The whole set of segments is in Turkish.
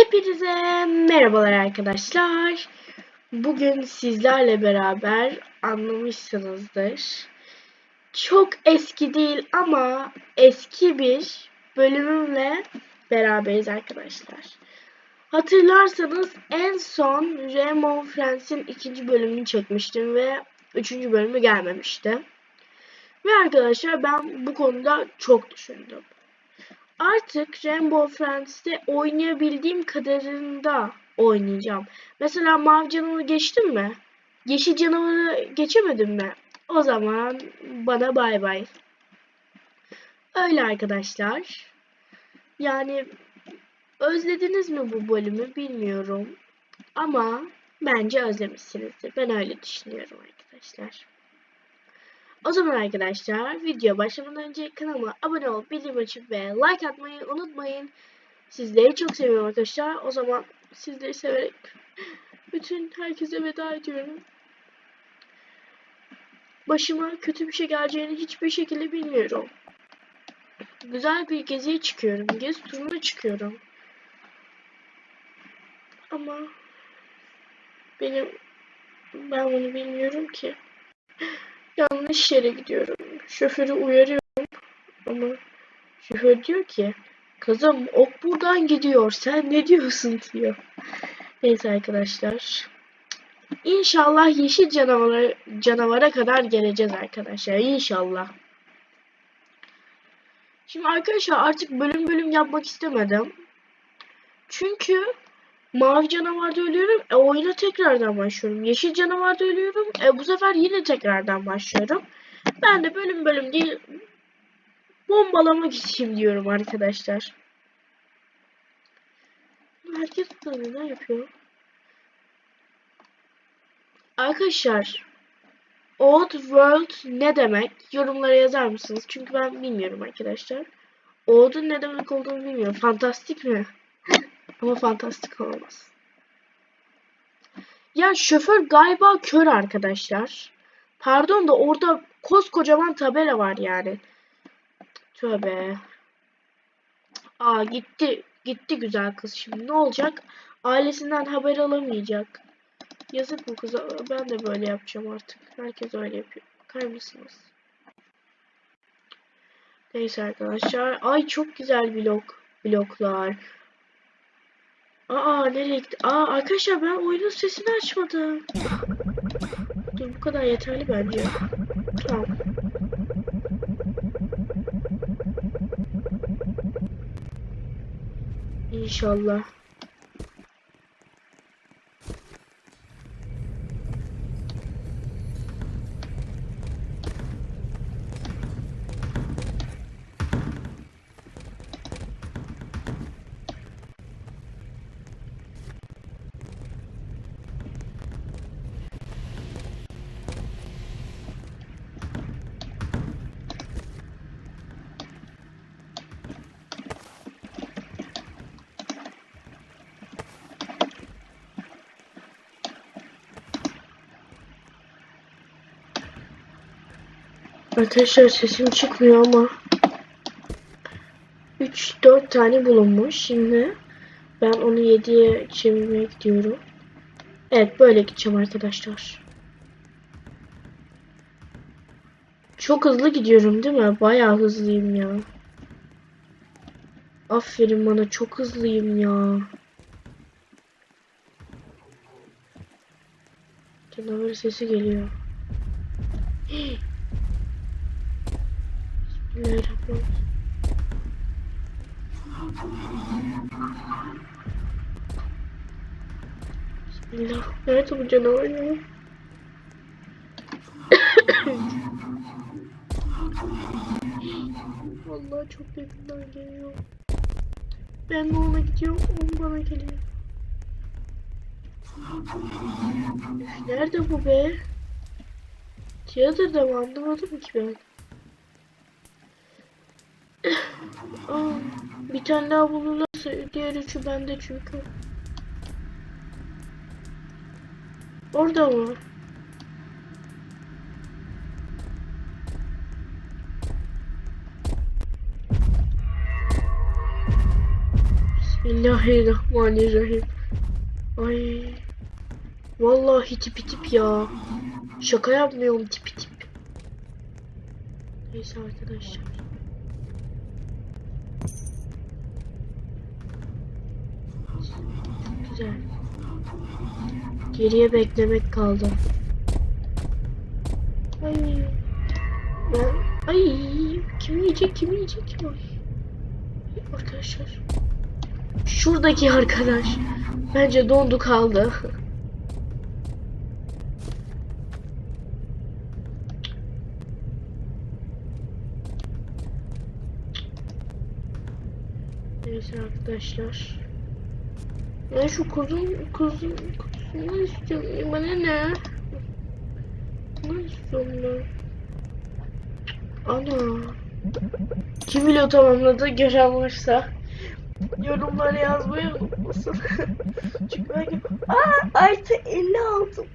Hepinize merhabalar arkadaşlar. Bugün sizlerle beraber anlamışsınızdır. Çok eski değil ama eski bir bölümümle beraberiz arkadaşlar. Hatırlarsanız en son Rainbow Friends'in ikinci bölümünü çekmiştim ve üçüncü bölümü gelmemişti. Ve arkadaşlar ben bu konuda çok düşündüm artık Rainbow Friends'te oynayabildiğim kadarında oynayacağım. Mesela mavi canavarı geçtim mi? Yeşil canavarı geçemedim mi? O zaman bana bay bay. Öyle arkadaşlar. Yani özlediniz mi bu bölümü bilmiyorum. Ama bence özlemişsinizdir. Ben öyle düşünüyorum arkadaşlar. O zaman arkadaşlar video başlamadan önce kanalıma abone olup bildirim açıp ve like atmayı unutmayın. Sizleri çok seviyorum arkadaşlar. O zaman sizleri severek bütün herkese veda ediyorum. Başıma kötü bir şey geleceğini hiçbir şekilde bilmiyorum. Güzel bir geziye çıkıyorum. Gezi turuna çıkıyorum. Ama benim ben bunu bilmiyorum ki. Yanlış yere gidiyorum. Şoförü uyarıyorum ama şoför diyor ki kızım ok buradan gidiyor sen ne diyorsun diyor. Neyse arkadaşlar. İnşallah yeşil canavara, canavara kadar geleceğiz arkadaşlar. İnşallah. Şimdi arkadaşlar artık bölüm bölüm yapmak istemedim. Çünkü Mavi canavarda ölüyorum. E oyuna tekrardan başlıyorum. Yeşil canavarda ölüyorum. E bu sefer yine tekrardan başlıyorum. Ben de bölüm bölüm değil bombalamak için diyorum arkadaşlar. Herkes ne yapıyor? Arkadaşlar Old World ne demek? Yorumlara yazar mısınız? Çünkü ben bilmiyorum arkadaşlar. Old'un ne demek olduğunu bilmiyorum. Fantastik mi? Ama fantastik olmaz. Ya şoför galiba kör arkadaşlar. Pardon da orada koskocaman tabela var yani. Tövbe. Aa gitti. Gitti güzel kız şimdi. Ne olacak? Ailesinden haber alamayacak. Yazık bu kıza. Ben de böyle yapacağım artık. Herkes öyle yapıyor. Bakar mısınız? Neyse arkadaşlar. Ay çok güzel blok. Bloklar. Aa nereye gitti? Aa arkadaşlar ben oyunun sesini açmadım. Dur bu kadar yeterli bence. Tamam. İnşallah. Arkadaşlar sesim çıkmıyor ama 3-4 tane bulunmuş. Şimdi ben onu 7'ye çevirmeye gidiyorum. Evet böyle gideceğim arkadaşlar. Çok hızlı gidiyorum değil mi? Bayağı hızlıyım ya. Aferin bana çok hızlıyım ya. Canavar sesi geliyor. Bismillahirrahmanirrahim. Bismillah. Nerede bu canavar ya? Vallahi çok yakından geliyor. Ben de ona gidiyorum, o bana geliyor. Nerede bu be? Tiyatroda mı anlamadım ki ben. Bir tane daha bulurlarsa diğer üçü bende çünkü. Orada mı? Bismillahirrahmanirrahim. Ay. Vallahi tipi tip ya. Şaka yapmıyorum tipi tip. Neyse arkadaşlar. Güzel. Geriye beklemek kaldı. Ay. Ben, ay kim yiyecek kim yiyecek ay. Arkadaşlar. Şuradaki arkadaş. Bence dondu kaldı. Neyse arkadaşlar. Ben şu kuzun kuzun kuzusundan istiyorum. Bana ne? Ne istiyorum ben? Ana. Kim biliyor tamamladı gören varsa yorumlara yazmayı unutmasın. Çünkü ben Aa, artı 50 aldım.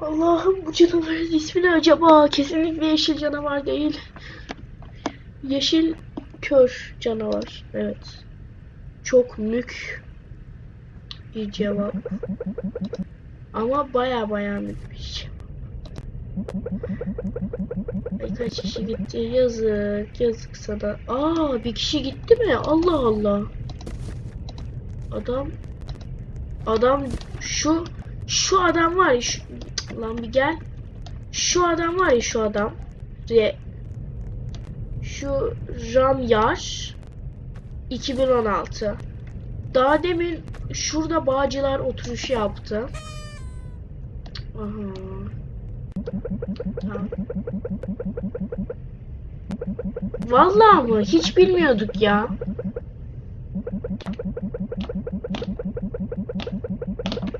Allah'ım bu canavarın ismi ne acaba? Kesinlikle yeşil canavar değil. Yeşil kör canavar. Evet. Çok mük bir cevap. Ama baya baya mük bir cevap. Ay kaç kişi gitti? Yazık. Yazık sana. Aa bir kişi gitti mi? Allah Allah. Adam adam şu şu adam var ya şu, lan bir gel. Şu adam var ya şu adam. Re, şu Ramyar 2016. Daha demin şurada bağcılar oturuşu yaptı. Aha. Tamam. Vallahi mı? Hiç bilmiyorduk ya.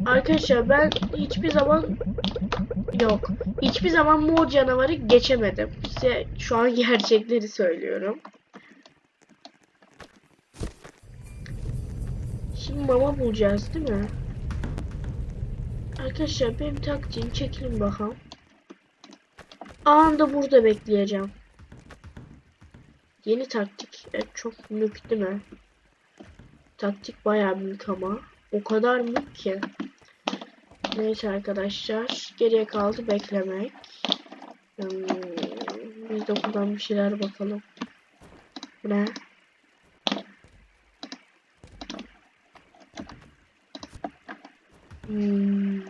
Arkadaşlar ben hiçbir zaman yok. Hiçbir zaman mor canavarı geçemedim. Size şu an gerçekleri söylüyorum. Şimdi mama bulacağız değil mi? Arkadaşlar benim taktiğim çekilin bakalım. Anında burada bekleyeceğim. Yeni taktik. Evet, çok mülk değil mi? Taktik bayağı mülk ama. O kadar mülk ki. Neyse arkadaşlar. Geriye kaldı beklemek. Hmm, biz de buradan bir şeyler bakalım. Bu ne? Hmm.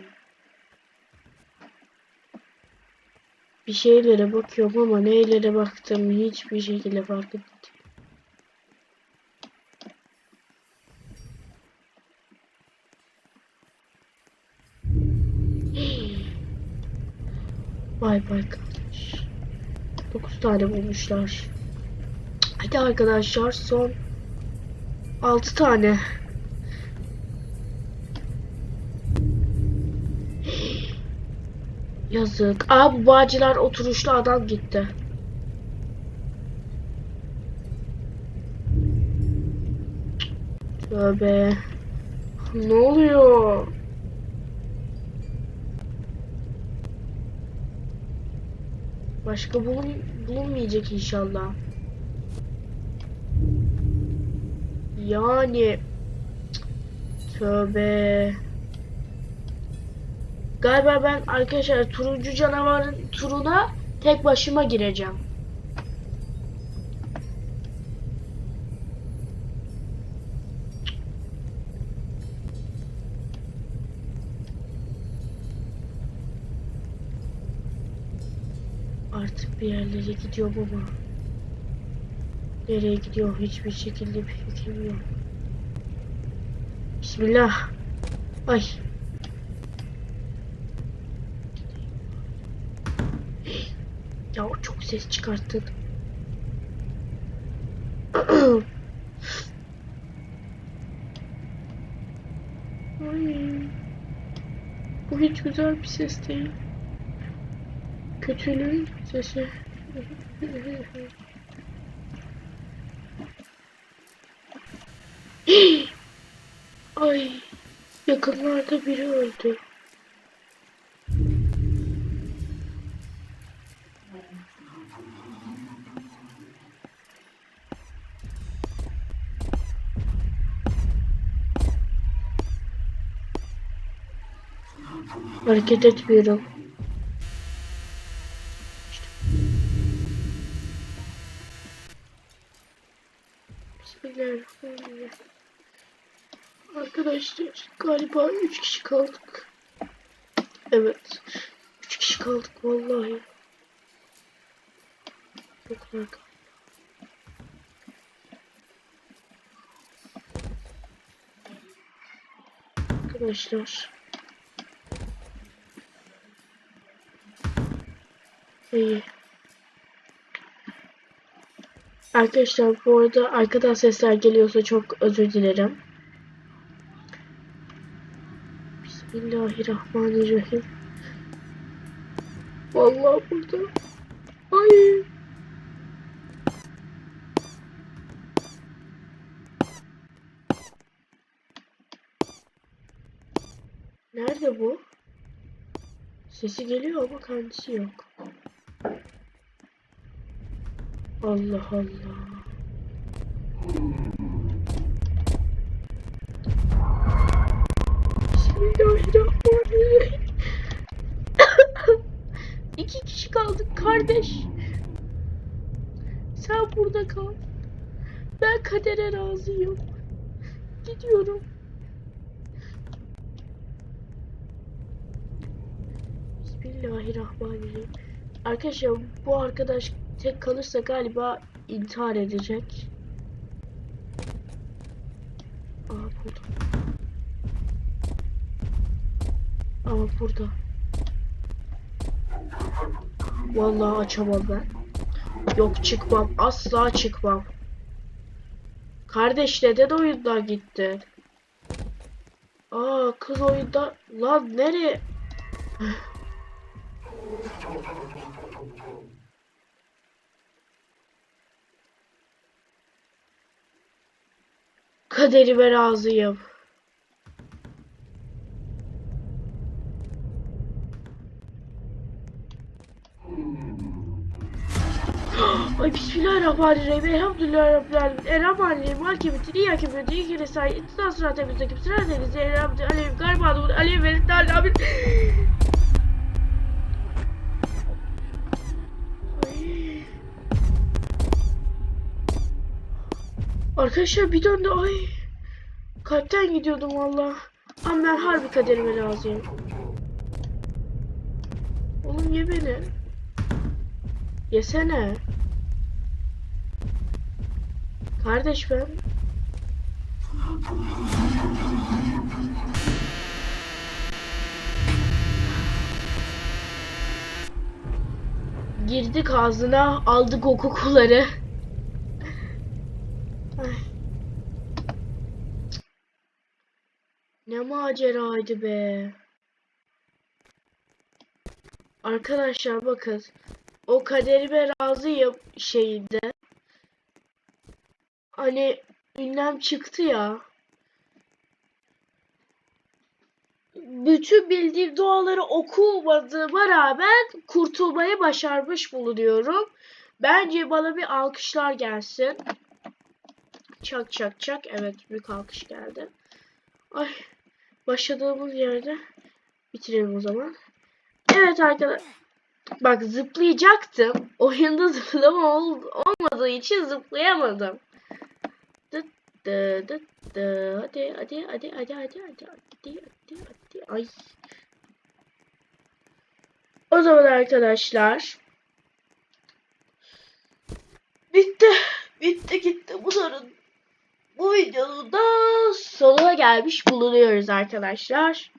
Bir şeylere bakıyorum ama neylere baktım hiçbir şekilde fark etmedim. Vay vay kardeş. 9 tane bulmuşlar. Hadi arkadaşlar son 6 tane. Yazık. Aa bu bağcılar oturuşlu adam gitti. Tövbe. Ne oluyor? Başka bulun bulunmayacak inşallah. Yani tövbe. Galiba ben arkadaşlar turuncu canavarın turuna tek başıma gireceğim. Artık bir yerlere gidiyor baba. Nereye gidiyor hiçbir şekilde bir fikrim yok. Bismillah. Ay. Ya çok ses çıkarttın. Bu hiç güzel bir ses değil. Kötülüğün sesi. Ay. Yakınlarda biri öldü. Hareket etmiyorum. Arkadaşlar galiba 3 kişi kaldık. Evet. 3 kişi kaldık vallahi. Çok merak Arkadaşlar. İyi. Arkadaşlar bu arada arkadan sesler geliyorsa çok özür dilerim. Bismillahirrahmanirrahim. Vallahi burada. Ay. Nerede bu? Sesi geliyor ama kendisi yok. Allah Allah. Bismillahirrahmanirrahim. İki kişi kaldık kardeş. Sen burada kal. Ben kadere razıyım. Gidiyorum. Bismillahirrahmanirrahim. Arkadaşlar bu arkadaş tek kalırsa galiba intihar edecek. Aa burada. Aa burada. Vallahi açamam ben. Yok çıkmam. Asla çıkmam. Kardeş neden oyundan gitti? Aa kız oyunda. Lan nereye? kaderime razıyım. Ay bismillahirrahmanirrahim. Elhamdülillah Rabbil Alemin. Elham aleyhim. Hakimeti niye hakimeti? İyi kere sahip. İttidan surat temizle. Kimsine temizle. Elhamdülillah aleyhim. Garibanı bunu aleyhim. Verin. Darlamin. Arkadaşlar bir döndü. Ay. Kalpten gidiyordum valla. Ama ben harbi kaderime razıyım. Oğlum ye beni. Yesene. Kardeş ben. Girdik ağzına, aldık o kokuları. Ay. Ne maceraydı be. Arkadaşlar bakın. O kaderime razıyım şeyinde. Hani ünlem çıktı ya. Bütün bildiğim duaları okumadığıma rağmen kurtulmayı başarmış bulunuyorum. Bence bana bir alkışlar gelsin. Çak çak çak. Evet büyük alkış geldi. Ay başladığımız yerde bitirelim o zaman. Evet arkadaşlar. Bak zıplayacaktım. Oyunda zıplama ol olmadığı için zıplayamadım. Dıt dı dıt dı. Hadi hadi hadi hadi hadi hadi hadi hadi hadi ay. O zaman arkadaşlar bitti. Bitti gitti. Bunların bu videonun da sonuna gelmiş bulunuyoruz arkadaşlar.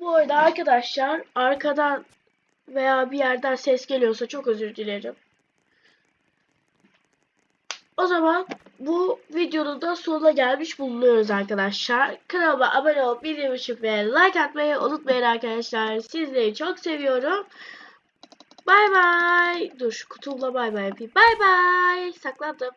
Bu arada arkadaşlar arkadan veya bir yerden ses geliyorsa çok özür dilerim. O zaman bu videonun da sonuna gelmiş bulunuyoruz arkadaşlar. Kanalıma abone olup bildirim açıp ve like atmayı unutmayın arkadaşlar. Sizleri çok seviyorum. Bay bay. Dur şu kutumla bay bay yapayım. Bay bay. Saklandım.